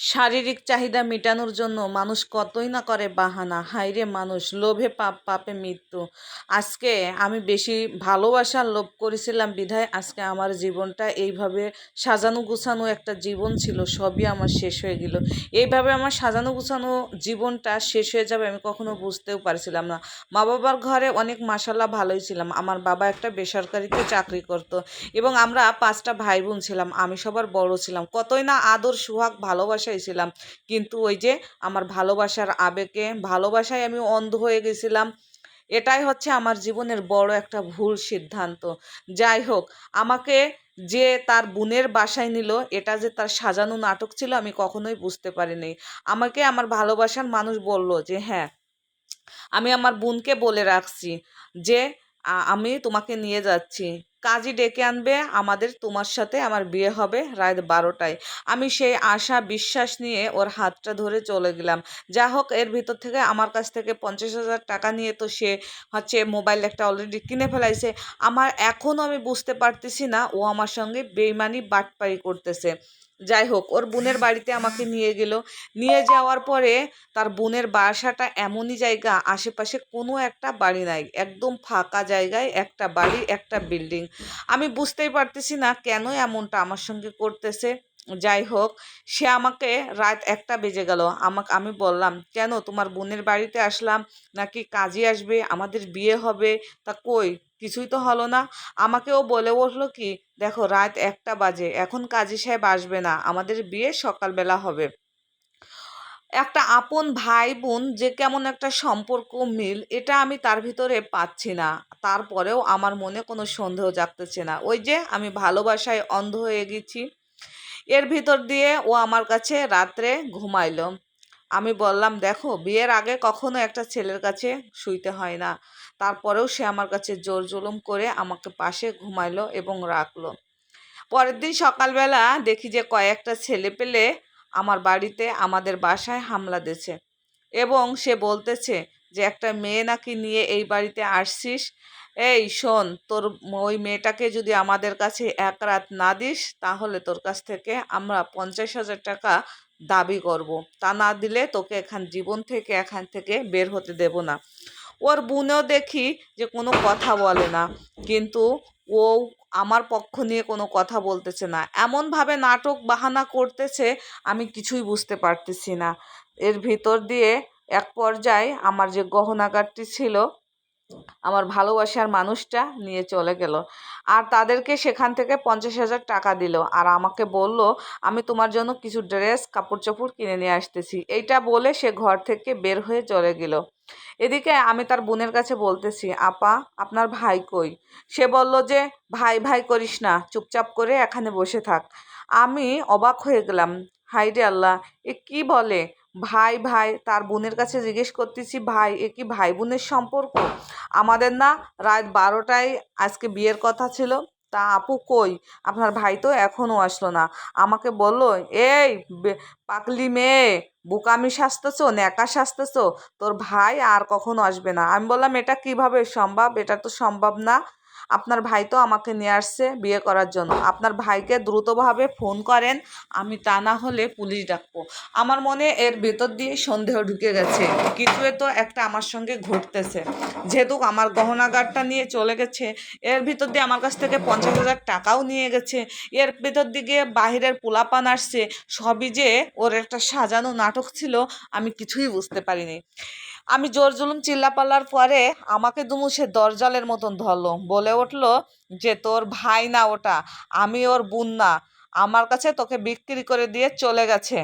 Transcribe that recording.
শারীরিক চাহিদা মেটানোর জন্য মানুষ কতই না করে বাহানা। হায়রে মানুষ, লোভে পাপ, পাপে মৃত্যু। আজকে আমি বেশি ভালোবাসার লোভ করেছিলাম বিধায় আজকে আমার জীবনটা এইভাবে সাজানো গুছানো একটা জীবন ছিল, সবই আমার শেষ হয়ে গেল। এইভাবে আমার সাজানো গুছানো জীবনটা শেষ হয়ে যাবে আমি কখনো বুঝতেও পারছিলাম না। মা বাবার ঘরে অনেক মাসাল্লাহ ভালোই ছিলাম। আমার বাবা একটা বেসরকারিতে চাকরি করতো এবং আমরা পাঁচটা ভাই বোন ছিলাম। আমি সবার বড় ছিলাম। কতই না আদর, সুহাগ ভালোবাসায় ছিলাম কিন্তু ওই যে আমার ভালোবাসার আবেগে, ভালোবাসায় আমি অন্ধ হয়ে গেছিলাম, এটাই হচ্ছে আমার জীবনের বড় একটা ভুল সিদ্ধান্ত। যাই হোক, আমাকে যে তার বোনের বাসায় নিল, এটা যে তার সাজানো নাটক ছিল, আমি কখনোই বুঝতে পারিনি। আমাকে আমার ভালোবাসার মানুষ বলল যে হ্যাঁ আমি আমার বোনকে বলে রাখছি যে আমি তোমাকে নিয়ে যাচ্ছি। কাজী ডেকে আনবে, আমাদের তোমার সাথে আমার বিয়ে হবে রাত বারোটায়। আমি সেই আশা, বিশ্বাস নিয়ে ওর হাতটা ধরে চলে গেলাম। যা হোক, এর ভিতর থেকে আমার কাছ থেকে পঞ্চাশ হাজার টাকা নিয়ে তো সে হচ্ছে মোবাইল একটা অলরেডি কিনে ফেলাইছে। আমার এখনও আমি বুঝতে পারতেছি না, ও আমার সঙ্গে বেইমানি বাটপাই করতেছে। যাই হোক, ওর বোনের বাড়িতে আমাকে নিয়ে গেল। নিয়ে যাওয়ার পরে তার বোনের বাসাটা এমনই জায়গা, আশেপাশে কোনো একটা বাড়ি নাই। একদম ফাঁকা জায়গায় একটা বাড়ি, একটা বিল্ডিং আমি বুঝতেই পারতেছি না কেন এমনটা আমার সঙ্গে করতেছে। যাই হোক, সে আমাকে রাত একটা বেজে গেল। আমাকে, আমি বললাম, কেন তোমার বোনের বাড়িতে আসলাম? নাকি কাজে আসবে? আমাদের বিয়ে হবে? তা কই? কিছুই তো হলো না। আমাকেও বলে উঠল কি, দেখো, রাত একটা বাজে। এখন কাজী সাহেব আসবে না। আমাদের বিয়ে সকালবেলা হবে। একটা আপন ভাই বোন যে কেমন একটা সম্পর্ক মিল, এটা আমি তার ভিতরে পাচ্ছি না। তারপরেও আমার মনে কোনো সন্দেহ জাগতেছে না। ওই যে আমি ভালোবাসায় অন্ধ হয়ে গেছি, এর ভিতর দিয়ে ও আমার কাছে রাত্রে ঘুমাইলো। আমি বললাম, দেখো, বিয়ের আগে কখনো একটা ছেলের কাছে শুইতে হয় না। তারপরেও সে আমার কাছে জোর জুলুম করে আমাকে পাশে ঘুমাইলো এবং রাখল। পরের দিন সকালবেলা দেখি যে কয়েকটা ছেলে পেলে আমার বাড়িতে আমাদের বাসায় হামলা দিয়েছে। এবং সে বলতেছে যে, একটা মেয়ে নাকি নিয়ে এই বাড়িতে আসছিস? এই শোন, তোর ওই মেয়েটাকে যদি আমাদের কাছে এক রাত না দিস, তাহলে তোর কাছ থেকে আমরা পঞ্চাশ হাজার টাকা দাবি করব। তা না দিলে তোকে এখান, জীবন থেকে এখান থেকে বের হতে দেব না। ওর বোনও দেখি যে, কোনো কথা বলে না। কিন্তু ও আমার পক্ষ নিয়ে কোনো কথা বলতেছে না। এমনভাবে নাটক বাহানা করতেছে আমি কিছুই বুঝতে পারতেছি না। এর ভিতর দিয়ে এক পর্যায়ে আমার যে গহনাগারটি ছিল আমার ভালোবাসার মানুষটা নিয়ে চলে গেল। আর তাদেরকে সেখান থেকে পঞ্চাশ হাজার টাকা দিল। আর আমাকে বলল, আমি তোমার জন্য কিছু ড্রেস কাপড় চোপড় কিনে নিয়ে আসতেছি। এইটা বলে সে ঘর থেকে বের হয়ে চলে গেল। এদিকে আমি তার বোনের কাছে বলতেছি, আপা, আপনার ভাই কই? সে বলল যে, ভাই ভাই করিস না, চুপচাপ করে এখানে বসে থাক। আমি অবাক হয়ে গেলাম হাই রে আল্লাহ, এ কি বলে? ভাই ভাই, তার বোনের কাছে জিজ্ঞেস করতেছি, ভাই, এ কি ভাই বোনের সম্পর্ক? আমাদের না, রাত বারোটায় আজকে বিয়ের কথা ছিল। তা আপু কই? আপনার ভাই তো এখনও আসলো না। আমাকে বলল, এই পাগলি মেয়ে, বোকামি সাজতেছো, ন্যাকা সাজতেছো? তোর ভাই আর কখনো আসবে না। আমি বললাম, এটা কীভাবে সম্ভব? এটা তো সম্ভব না। আপনার ভাই তো আমাকে নিয়ে আসছে বিয়ে করার জন্য। আপনার ভাইকে দ্রুতভাবে ফোন করেন, আমি তা না হলে পুলিশ ডাকবো। আমার মনে এর ভেতর দিয়ে সন্দেহ ঢুকে গেছে। কিছু তো একটা আমার সঙ্গে ঘটতেছে। যেহেতু আমার গহনাগারটা নিয়ে চলে গেছে, এর ভিতর দিয়ে আমার কাছ থেকে পঞ্চাশ হাজার টাকাও নিয়ে গেছে। এর ভেতর দিকে বাহিরের পোলাপান আসছে, সবই যে ওর একটা সাজানো নাটক ছিল, আমি কিছুই বুঝতে পারিনি। আমি জোর জুলুম চিল্লাপাল্লার পরে আমাকে দুমু সে দরজালের মতন ধরলো। বলে উঠল যে, তোর ভাই না ওটা, আমি ওর বোন না আমার কাছে তোকে বিক্রি করে দিয়ে চলে গেছে।